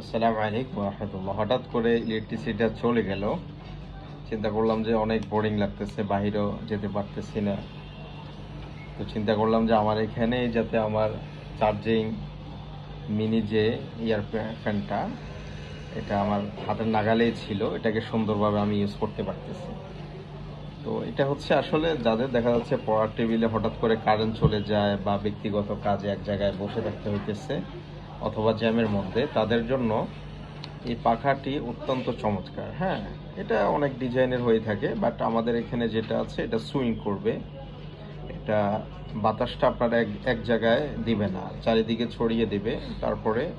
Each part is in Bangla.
আসসালামু আলাইকুম রহমতুল্লাহ হঠাৎ করে ইলেকট্রিসিটিটা চলে গেল। চিন্তা করলাম যে অনেক বোরিং লাগতেছে, বাহিরেও যেতে পারতেছি না। তো চিন্তা করলাম যে আমার এখানে যাতে আমার চার্জিং মিনি যে ইয়ার ফ্যানটা এটা আমার হাতের নাগালেই ছিল, এটাকে সুন্দরভাবে আমি ইউজ করতে পারতেছি। তো এটা হচ্ছে আসলে যাদের দেখা যাচ্ছে পড়ার টেবিলে হঠাৎ করে কারেন্ট চলে যায় বা ব্যক্তিগত কাজে এক জায়গায় বসে থাকতে হইতেছে অথবা জ্যামের মধ্যে, তাদের জন্য এই পাখাটি অত্যন্ত চমৎকার। হ্যাঁ এটা অনেক ডিজাইনের হয়ে থাকে, বাট আমাদের এখানে যেটা আছে, এটা সুইং করবে। এটা বাতাসটা আপনার এক এক জায়গায় দিবে না, চারিদিকে ছড়িয়ে দিবে। তারপরে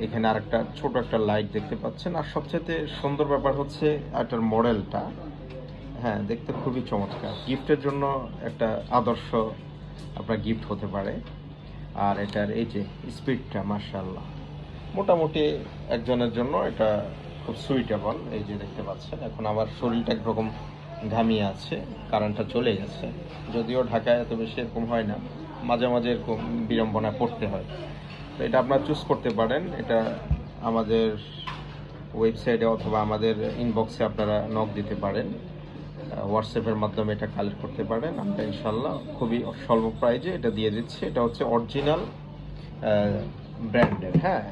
এখানে আরেকটা ছোট একটা লাইট দেখতে পাচ্ছেন। আর সবচেয়ে সুন্দর ব্যাপার হচ্ছে এটার মডেলটা। হ্যাঁ দেখতে খুবই চমৎকার। গিফটের জন্য একটা আদর্শ আপনার গিফট হতে পারে। আর এটার এই যে স্পিডটা মার্শাল্লাহ মোটামুটি একজনের জন্য এটা খুব সুইটেবল এই যে দেখতে পাচ্ছেন। এখন আমার শরীরটা একরকম ঘামিয়ে আছে, কারেন্টটা চলে গেছে যদিও ঢাকায় এত বেশি এরকম হয় না, মাঝে মাঝে এরকম বিড়ম্বনায় পড়তে হয়। তো এটা আপনারা চুজ করতে পারেন। এটা আমাদের ওয়েবসাইটে অথবা আমাদের ইনবক্সে আপনারা নক দিতে পারেন। হোয়াটসঅ্যাপের মাধ্যমে এটা কালেক্ট করতে পারেন। আমরা ইনশাল্লাহ খুবই স্বল্প প্রাইজে এটা দিয়ে দিচ্ছি। এটা হচ্ছে অরিজিনাল ব্র্যান্ডের হ্যাঁ?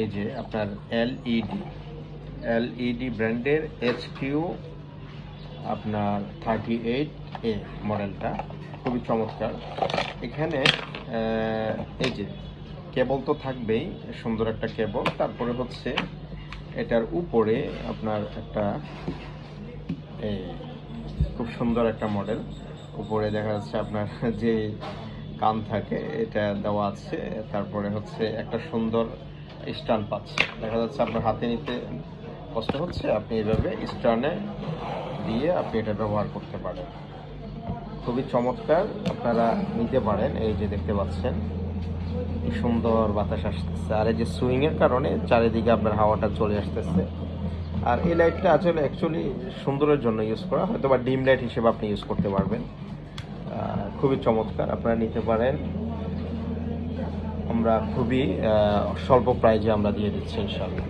এই যে আপনার এলইডি এলইডি ব্র্যান্ডের এইচ কিউ আপনার থার্টি এইট এ মডেলটা খুবই চমৎকার। এখানে এই যে কেবল তো থাকবেই, সুন্দর একটা কেবল তারপরে হচ্ছে এটার উপরে আপনার একটা খুব সুন্দর একটা মডেল উপরে দেখা যাচ্ছে আপনার যে কান থাকে, এটা দেওয়া আছে। তারপরে হচ্ছে একটা সুন্দর স্টান পাচ্ছে। দেখা যাচ্ছে আপনার হাতে নিতে কষ্ট হচ্ছে, আপনি এইভাবে স্টানে দিয়ে আপনি এটা ব্যবহার করতে পারেন। খুবই চমৎকার, আপনারা নিতে পারেন। এই যে দেখতে পাচ্ছেন সুন্দর বাতাস আসতেছে। আর এই যে সুইং এর কারণে চারিদিকে আপনার হাওয়াটা চলে আসতেছে। আর এই লাইটটা আসলে অ্যাকচুয়ালি সুন্দরের জন্য ইউজ করা। হয়তো বা ডিম লাইট হিসেবে আপনি ইউজ করতে পারবেন। খুবই চমৎকার, আপনারা নিতে পারেন। আমরা খুবই স্বল্প প্রাইজে আমরা দিয়ে দিচ্ছি ইনশাল্লাহ